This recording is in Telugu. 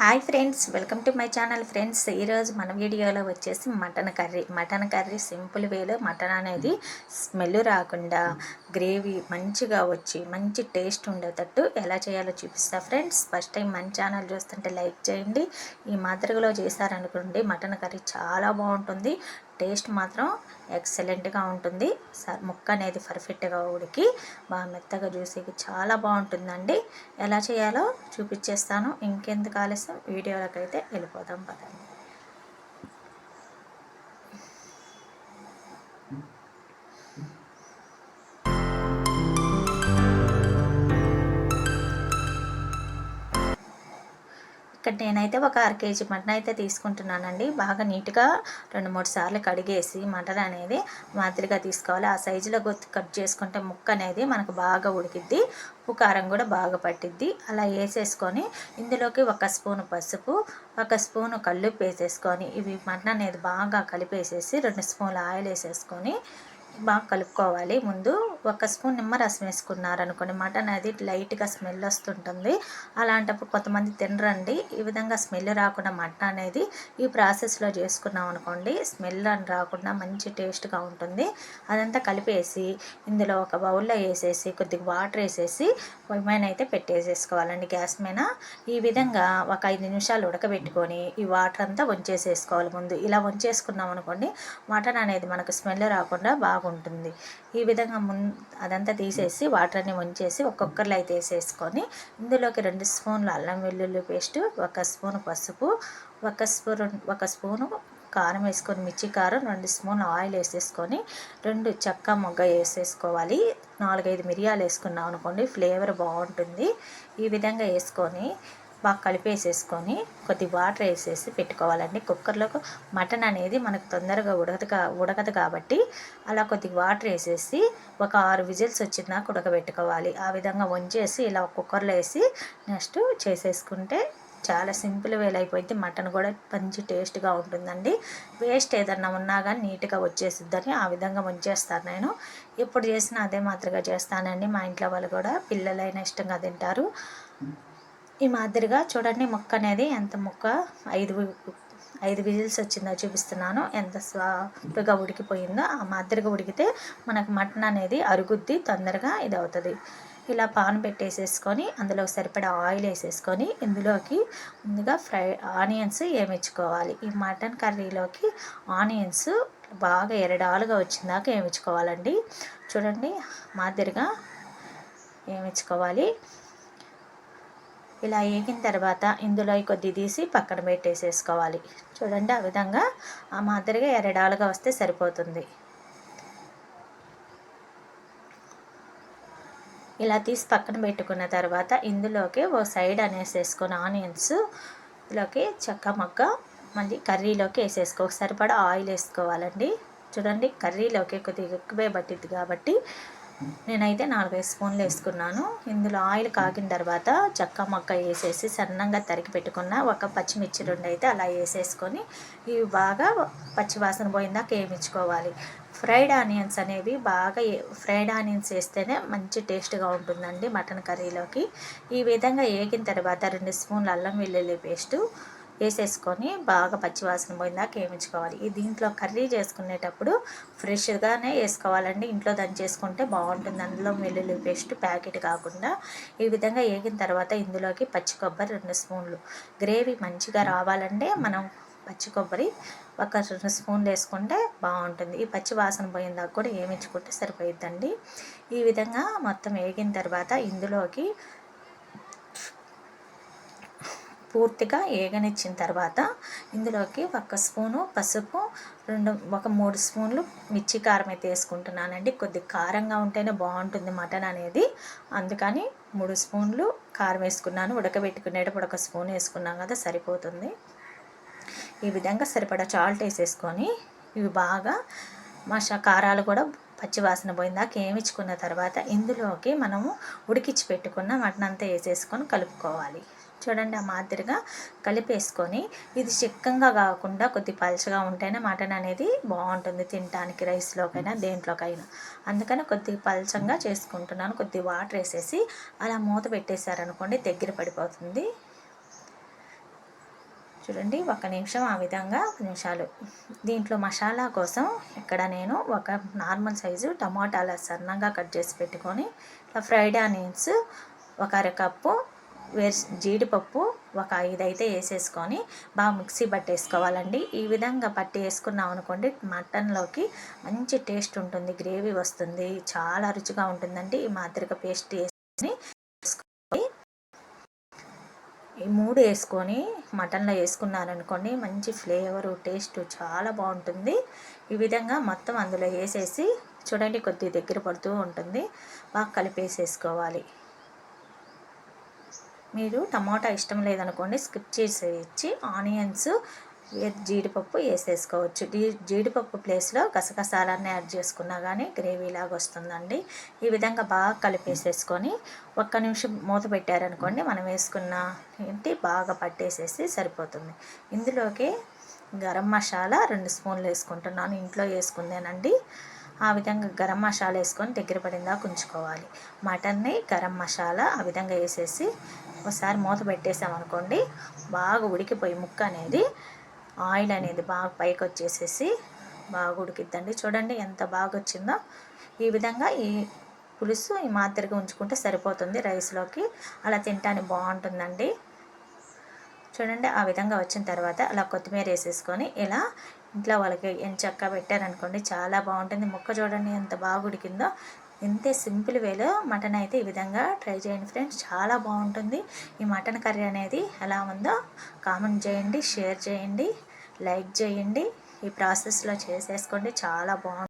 Hi friends welcome to my channel friends. ఈరోజు మన వీడియోలో వచ్చేసి mutton curry. Mutton curry simple వేలో మటన్ అనేది స్మెల్ రాకుండా గ్రేవీ మంచిగా వచ్చి మంచి టేస్ట్ ఉండేటట్టు ఎలా చేయాలో చూపిస్తా ఫ్రెండ్స్. ఫస్ట్ టైం మన ఛానల్ చూస్తుంటే లైక్ చేయండి. ఈ మాదిరిగలో చేశారనుకోండి మటన్ కర్రీ చాలా బాగుంటుంది. టేస్ట్ మాత్రం ఎక్సలెంట్గా ఉంటుంది. స- ముక్క అనేది పర్ఫెక్ట్గా ఉడికి బాగా మెత్తగా జ్యూసీకి చాలా బాగుంటుందండి ఎలా చేయాలో చూపించేస్తాను ఇంకెందుకు ఆలస్యం? వీడియోలోకి అయితే వెళ్ళిపోదాం పదండి. ఇక్కడ నేనైతే ఒక అర కేజీ మటన్ అయితే తీసుకుంటున్నానండి. బాగా నీట్గా రెండు మూడు సార్లు కడిగేసి మటన్ అనేది మాదిరిగా తీసుకోవాలి. ఆ సైజులో గొత్తి కట్ చేసుకుంటే ముక్క అనేది మనకు బాగా ఉడికిద్ది. ఉప్పు కారం కూడా బాగా పట్టిద్ది. అలా వేసేసుకొని ఇందులోకి ఒక స్పూను పసుపు ఒక స్పూను కల్లుప్పు వేసేసుకొని ఇవి మటన్ అనేది బాగా కలిపేసేసి రెండు స్పూన్లు ఆయిల్ వేసేసుకొని బాగా కలుపుకోవాలి. ముందు ఒక స్పూన్ నిమ్మరసం వేసుకున్నారనుకోండి మటన్ అది లైట్గా స్మెల్ వస్తుంటుంది. అలాంటప్పుడు కొంతమంది తినరండి. ఈ విధంగా స్మెల్ రాకుండా మటన్ అనేది ఈ ప్రాసెస్లో చేసుకున్నాం అనుకోండి స్మెల్ అని రాకుండా మంచి టేస్ట్గా ఉంటుంది. అదంతా కలిపేసి ఇందులో ఒక బౌల్లో వేసేసి కొద్దిగా వాటర్ వేసేసి పొయ్యి అయితే పెట్టేసేసుకోవాలండి గ్యాస్ మీద. ఈ విధంగా ఒక ఐదు నిమిషాలు ఉడకబెట్టుకొని ఈ వాటర్ అంతా వంచేసేసుకోవాలి ముందు. ఇలా వంచేసుకున్నాం అనుకోండి మటన్ అనేది మనకు స్మెల్ రాకుండా బాగుంటుంది. ఈ విధంగా ముందు అదంతా తీసేసి వాటర్ అన్ని ఒక్కొక్కరిలో అయితే వేసేసుకొని ఇందులోకి రెండు స్పూన్లు అల్లం వెల్లుల్లి పేస్ట్ ఒక స్పూన్ పసుపు ఒక స్పూన్ ఒక స్పూను కారం వేసుకొని మిర్చి కారం రెండు స్పూన్లు ఆయిల్ వేసేసుకొని రెండు చెక్క మొగ్గ వేసేసుకోవాలి. నాలుగైదు మిరియాలు వేసుకున్నాం అనుకోండి ఫ్లేవర్ బాగుంటుంది. ఈ విధంగా వేసుకొని బాగా కలిపేసేసుకొని కొద్ది వాటర్ వేసేసి పెట్టుకోవాలండి. కుక్కర్లోకి మటన్ అనేది మనకు తొందరగా ఉడకదు కా ఉడకదు కాబట్టి అలా కొద్ది వాటర్ వేసేసి ఒక ఆరు విజిల్స్ వచ్చినాక ఉడకబెట్టుకోవాలి. ఆ విధంగా వంచేసి ఇలా కుక్కర్లో వేసి నెక్స్ట్ చేసేసుకుంటే చాలా సింపుల్ వేలు అయిపోయింది మటన్ కూడా మంచి టేస్ట్గా ఉంటుందండి. వేస్ట్ ఏదన్నా ఉన్నా కానీ నీట్గా వచ్చేసిద్దని ఆ విధంగా వంచేస్తాను నేను. ఎప్పుడు చేసినా అదే మాదిరిగా చేస్తానండి. మా ఇంట్లో వాళ్ళు కూడా పిల్లలైనా ఇష్టంగా తింటారు. ఈ మాదిరిగా చూడండి ముక్క అనేది ఎంత ముక్క? ఐదు ఐదు విజిల్స్ వచ్చిందో చూపిస్తున్నాను. ఎంత సాఫ్ట్గా ఉడికిపోయిందో ఆ మాదిరిగా ఉడికితే మనకు మటన్ అనేది అరుగుద్ది తొందరగా ఇది అవుతుంది ఇలా పాన్ పెట్టేసేసుకొని అందులో సరిపడా ఆయిల్ వేసేసుకొని ఇందులోకి ముందుగా ఫ్రై ఆనియన్స్ ఏమిచ్చుకోవాలి. ఈ మటన్ కర్రీలోకి ఆనియన్స్ బాగా ఎరడాలుగా వచ్చిందాక ఏమిచ్చుకోవాలండి. చూడండి మాదిరిగా ఏమిచ్చుకోవాలి. ఇలా వేగిన తర్వాత ఇందులో కొద్ది తీసి పక్కన పెట్టేసేసుకోవాలి. చూడండి ఆ విధంగా ఆ మాదిరిగా ఎరడాలుగా వస్తే సరిపోతుంది. ఇలా తీసి పక్కన పెట్టుకున్న తర్వాత ఇందులోకి ఓ సైడ్ అనేసేసుకుని ఆనియన్స్లోకి చెక్క మొక్క మళ్ళీ కర్రీలోకి వేసేసుకో. సరిపడా ఆయిల్ వేసుకోవాలండి. చూడండి కర్రీలోకి కొద్దిగా ఎక్కువే పట్టిద్ది కాబట్టి నేనైతే నాలుగైదు స్పూన్లు వేసుకున్నాను. ఇందులో ఆయిల్ కాగిన తర్వాత చెక్క మొక్క వేసేసి సన్నంగా తరిగి పెట్టుకున్న ఒక పచ్చిమిర్చి రెండు అయితే అలా వేసేసుకొని ఇవి బాగా పచ్చివాసన పోయిందాక వేయించుకోవాలి. ఫ్రైడ్ ఆనియన్స్ అనేవి బాగా ఫ్రైడ్ ఆనియన్స్ వేస్తేనే మంచి టేస్ట్గా ఉంటుందండి మటన్ కర్రీలోకి. ఈ విధంగా వేగిన తర్వాత రెండు స్పూన్లు అల్లం వెల్లుల్లి పేస్టు వేసేసుకొని బాగా పచ్చివాసన పోయిందాక వేయించుకోవాలి. ఈ దీంట్లో కర్రీ చేసుకునేటప్పుడు ఫ్రెష్గానే వేసుకోవాలండి. ఇంట్లో దంచేసుకుంటే బాగుంటుంది. అందులో వెల్లుల్లి పేస్ట్ ప్యాకెట్ కాకుండా ఈ విధంగా వేగిన తర్వాత ఇందులోకి పచ్చి కొబ్బరి రెండు స్పూన్లు. గ్రేవీ మంచిగా రావాలంటే మనం పచ్చి కొబ్బరి ఒక రెండు స్పూన్లు వేసుకుంటే బాగుంటుంది. ఈ పచ్చి వాసన పోయిందాక కూడా వేయించుకుంటే సరిపోయిద్దండి. ఈ విధంగా మొత్తం వేగిన తర్వాత ఇందులోకి పూర్తిగా ఏగనిచ్చిన తర్వాత ఇందులోకి ఒక స్పూను పసుపు రెండు ఒక మూడు స్పూన్లు మిర్చి కారం అయితే వేసుకుంటున్నానండి. కొద్ది కారంగా ఉంటేనే బాగుంటుంది మటన్ అనేది. అందుకని మూడు స్పూన్లు కారం వేసుకున్నాను. ఉడకబెట్టుకునేటప్పుడు ఒక స్పూన్ వేసుకున్నాం కదా సరిపోతుంది. ఈ విధంగా సరిపడా చాల్ట్ వేసేసుకొని ఇవి బాగా మషా కారాలు కూడా పచ్చివాసన పోయిందాక ఏమిచ్చుకున్న తర్వాత ఇందులోకి మనము ఉడికించి పెట్టుకున్న మటన్ అంతా వేసేసుకొని కలుపుకోవాలి. చూడండి ఆ మాదిరిగా కలిపేసుకొని ఇది చిక్కంగా కాకుండా కొద్ది పలచగా ఉంటేనే మటన్ అనేది బాగుంటుంది తినడానికి రైస్లోకైనా దేంట్లోకైనా. అందుకని కొద్ది పలచంగా చేసుకుంటున్నాను. కొద్ది వాటర్ వేసేసి అలా మూత పెట్టేశారనుకోండి దగ్గర పడిపోతుంది. చూడండి ఒక నిమిషం ఆ విధంగా నిమిషాలు. దీంట్లో మసాలా కోసం ఇక్కడ నేను ఒక నార్మల్ సైజు టమాటాలు సన్నంగా కట్ చేసి పెట్టుకొని ఫ్రైడ్ ఆనియన్స్ ఒక అరకప్పు వేసి జీడిపప్పు ఒక ఐదు అయితే వేసేసుకొని బాగా మిక్సీ పట్టేసుకోవాలండి. ఈ విధంగా పట్టి వేసుకున్నాం అనుకోండి మటన్లోకి మంచి టేస్ట్ ఉంటుంది గ్రేవీ వస్తుంది చాలా రుచిగా ఉంటుందండి. ఈ మాదిరిగా పేస్ట్ వేసుకొని ఈ మూడు వేసుకొని మటన్లో వేసుకున్నారనుకోండి మంచి ఫ్లేవరు టేస్ట్ చాలా బాగుంటుంది. ఈ విధంగా మొత్తం అందులో వేసేసి చూడండి కొద్ది దగ్గర పడుతూ ఉంటుంది. బాగా కలిపేసేసుకోవాలి. మీరు టమాటా ఇష్టం లేదనుకోండి స్కిప్ చేసేయచ్చు. ఆనియన్స్ జీడిపప్పు వేసేసుకోవచ్చు. జీడిపప్పు ప్లేస్లో గసగసాలన్నీ యాడ్ చేసుకున్నా కానీ గ్రేవీ లాగా వస్తుందండి. ఈ విధంగా బాగా కలిపేసేసుకొని ఒక్క నిమిషం మూత పెట్టారనుకోండి మనం వేసుకున్న ఏంటి బాగా పట్టేసేసి సరిపోతుంది. ఇందులోకి గరం మసాలా రెండు స్పూన్లు వేసుకుంటున్నాను. ఇంట్లో వేసుకుందేనండి. ఆ విధంగా గరం మసాలా వేసుకొని దగ్గర పడిందా ఉంచుకోవాలి మటన్ని గరం మసాలా ఆ విధంగా వేసేసి ఒకసారి మూత పెట్టేసామనుకోండి బాగా ఉడికిపోయి ముక్క అనేది ఆయిల్ అనేది బాగా పైకి వచ్చేసేసి బాగా ఉడికిద్దండి. చూడండి ఎంత బాగా వచ్చిందో ఈ విధంగా ఈ పులుసు ఈ మాదిరిగా ఉంచుకుంటే సరిపోతుంది రైస్లోకి. అలా తింటానికి బాగుంటుందండి. చూడండి ఆ విధంగా వచ్చిన తర్వాత అలా కొత్తిమీర వేసేసుకొని ఇలా ఇంట్లో వాళ్ళకి ఎంచక్క పెట్టారనుకోండి చాలా బాగుంటుంది. ముక్క చూడండి ఎంత బాగా ఉడికిందో. ఇంతే సింపుల్ వేలో మటన్ అయితే ఈ విధంగా ట్రై చేయండి ఫ్రెండ్స్. చాలా బాగుంటుంది. ఈ మటన్ కర్రీ అనేది ఎలా ఉందో కామెంట్ చేయండి షేర్ చేయండి. లైక్ చేయండి. ఈ ప్రాసెస్లో చేసేసుకోండి. చాలా బాగుంటుంది